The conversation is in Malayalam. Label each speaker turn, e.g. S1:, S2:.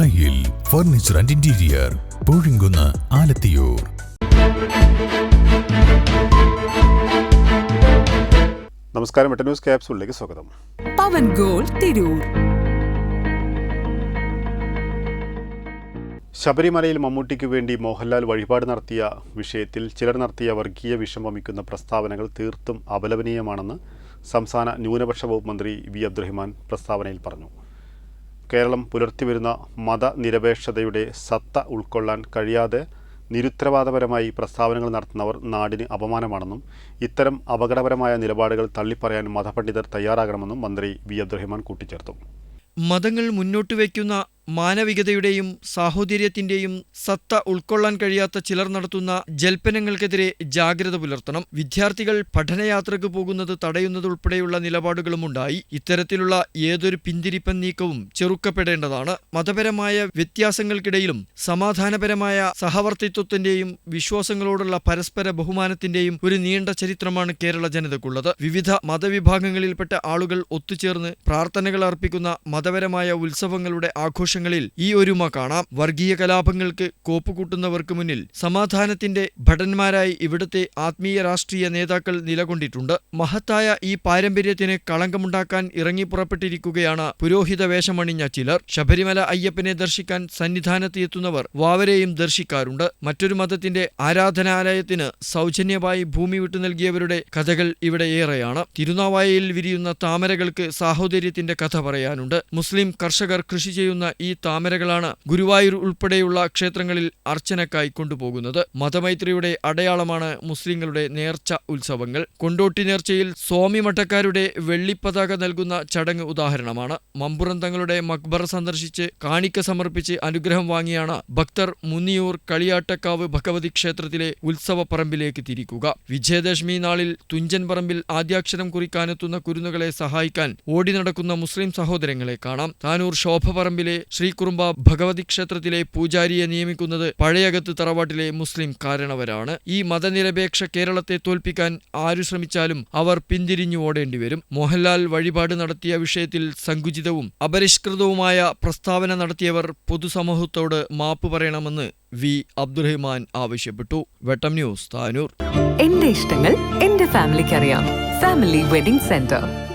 S1: Thayyil furniture and interior Poozhinkunnu Alathiyur.
S2: നമസ്കാരം എട്ട് ന്യൂസ് ക്യാപ്സൂളിലേക്ക് സ്വാഗതം.
S3: പവൻ ഗോൾ തിരൂർ.
S2: ശബരിമലയിൽ മമ്മൂട്ടിക്ക് വേണ്ടി മോഹൻലാൽ വഴിപാട് നടത്തിയ വിഷയത്തിൽ ചിലർ നടത്തിയ വർഗീയ വിഷം വമിക്കുന്ന പ്രസ്താവനകൾ തീർത്തും അപലപനീയമാണെന്ന് സംസ്ഥാന ന്യൂനപക്ഷ വകുപ്പ് മന്ത്രി വി അബ്ദുറഹിമാൻ പ്രസ്താവനയിൽ പറഞ്ഞു. കേരളം പുലർത്തിവരുന്ന മതനിരപേക്ഷതയുടെ സത്ത ഉൾക്കൊള്ളാൻ കഴിയാതെ നിരുത്തരവാദപരമായി പ്രസ്താവനകൾ നടത്തുന്നവർ നാടിന് അപമാനമാണെന്നും ഇത്തരം അപകടപരമായ നിലപാടുകൾ തള്ളിപ്പറയാൻ മതപണ്ഡിതർ തയ്യാറാകണമെന്നും മന്ത്രി വി അബ്ദുറഹിമാൻ കൂട്ടിച്ചേർത്തു.
S4: മതങ്ങൾ മുന്നോട്ട് വയ്ക്കുന്ന മാനവികതയുടെയും സാഹോദര്യത്തിന്റെയും സത്ത ഉൾക്കൊള്ളാൻ കഴിയാത്ത ചിലർ നടത്തുന്ന ജൽപ്പനങ്ങൾക്കെതിരെ ജാഗ്രത പുലർത്തണം. വിദ്യാർത്ഥികൾ പഠനയാത്രയ്ക്ക് പോകുന്നത് തടയുന്നതുൾപ്പെടെയുള്ള നിലപാടുകളുമുണ്ടായി. ഇത്തരത്തിലുള്ള ഏതൊരു പിന്തിരിപ്പൻ നീക്കവും ചെറുക്കപ്പെടേണ്ടതാണ്. മതപരമായ വ്യത്യാസങ്ങൾക്കിടയിലും സമാധാനപരമായ സഹവർത്തിത്വത്തിന്റെയും വിശ്വാസങ്ങളോടുള്ള പരസ്പര ബഹുമാനത്തിന്റെയും ഒരു നീണ്ട ചരിത്രമാണ് കേരള ജനതയ്ക്കുള്ളത്. വിവിധ മതവിഭാഗങ്ങളിൽപ്പെട്ട ആളുകൾ ഒത്തുചേർന്ന് പ്രാർത്ഥനകൾ അർപ്പിക്കുന്ന മതപരമായ ഉത്സവങ്ങളുടെ ആഘോഷങ്ങളിൽ ഈ ഒരുമ കാണാം. വർഗീയ കലാപങ്ങൾക്ക് കോപ്പുകൂട്ടുന്നവർക്ക് മുന്നിൽ സമാധാനത്തിന്റെ ഭടന്മാരായി ഇവിടുത്തെ ആത്മീയ രാഷ്ട്രീയ നേതാക്കൾ നിലകൊണ്ടിട്ടുണ്ട്. മഹത്തായ ഈ പാരമ്പര്യത്തിന് കളങ്കമുണ്ടാക്കാൻ ഇറങ്ങി പുറപ്പെട്ടിരിക്കുകയാണ് പുരോഹിത വേഷമണിഞ്ഞ ചിലർ. ശബരിമല അയ്യപ്പനെ ദർശിക്കാൻ സന്നിധാനത്ത് എത്തുന്നവർ വാവരെയും ദർശിക്കാറുണ്ട്. മറ്റൊരു മതത്തിന്റെ ആരാധനാലയത്തിന് സൗജന്യമായി ഭൂമി വിട്ടു നൽകിയവരുടെ കഥകൾ ഇവിടെ ഏറെയാണ്. തിരുനാവായയിൽ വിരിയുന്ന താമരകൾക്ക് സാഹോദര്യത്തിന്റെ കഥ പറയാനുണ്ട്. മുസ്ലിം കർഷകർ കൃഷി ചെയ്യുന്ന ഈ താമരകളാണ് ഗുരുവായൂർ ഉൾപ്പെടെയുള്ള ക്ഷേത്രങ്ങളിൽ അർച്ചനക്കായി കൊണ്ടുപോകുന്നത്. മതമൈത്രിയുടെ അടയാളമാണ് മുസ്ലിങ്ങളുടെ നേർച്ച ഉത്സവങ്ങൾ. കൊണ്ടോട്ടി നേർച്ചയിൽ സ്വാമി മഠക്കാരുടെ വെള്ളിപ്പതാക നൽകുന്ന ചടങ്ങ് ഉദാഹരണമാണ്. മമ്പുറം തങ്ങളുടെ മക്ബറ സന്ദർശിച്ച് കാണിക്ക സമർപ്പിച്ച് അനുഗ്രഹം വാങ്ങിയാണ് ഭക്തർ മുന്നിയൂർ കളിയാട്ടക്കാവ് ഭഗവതി ക്ഷേത്രത്തിലെ ഉത്സവ പറമ്പിലേക്ക് തിരിക്കുക. വിജയദശമി നാളിൽ തുഞ്ചൻ പറമ്പിൽ ആദ്യാക്ഷരം കുറിക്കാനെത്തുന്ന കുരുന്നുകളെ സഹായിക്കാൻ ഓടി നടക്കുന്ന മുസ്ലിം സഹോദരങ്ങളെ കാണാം. താനൂർ ശോഭപറമ്പിലെ ശ്രീകുറുമ്പ ഭഗവതി ക്ഷേത്രത്തിലെ പൂജാരിയെ നിയമിക്കുന്നത് പഴയകത്ത് തറവാട്ടിലെ മുസ്ലിം കാരണവരാണ്. ഈ മതനിരപേക്ഷ കേരളത്തെ തോൽപ്പിക്കാൻ ആരു ശ്രമിച്ചാലും അവർ പിന്തിരിഞ്ഞു ഓടേണ്ടി വരും മോഹൻലാൽ വഴിപാട് നടത്തിയ വിഷയത്തിൽ സങ്കുചിതവും അപരിഷ്കൃതവുമായ പ്രസ്താവന നടത്തിയവർ പൊതുസമൂഹത്തോട് മാപ്പ് പറയണമെന്ന് വി. അബ്ദുറഹിമാൻ ആവശ്യപ്പെട്ടു. വെട്ടം ന്യൂസ് താനൂർ.
S3: എന്റെ ഇഷ്ടങ്ങൾ എന്റെ ഫാമിലിക്ക് അറിയാം ഫാമിലി വെഡിംഗ് സെന്റർ.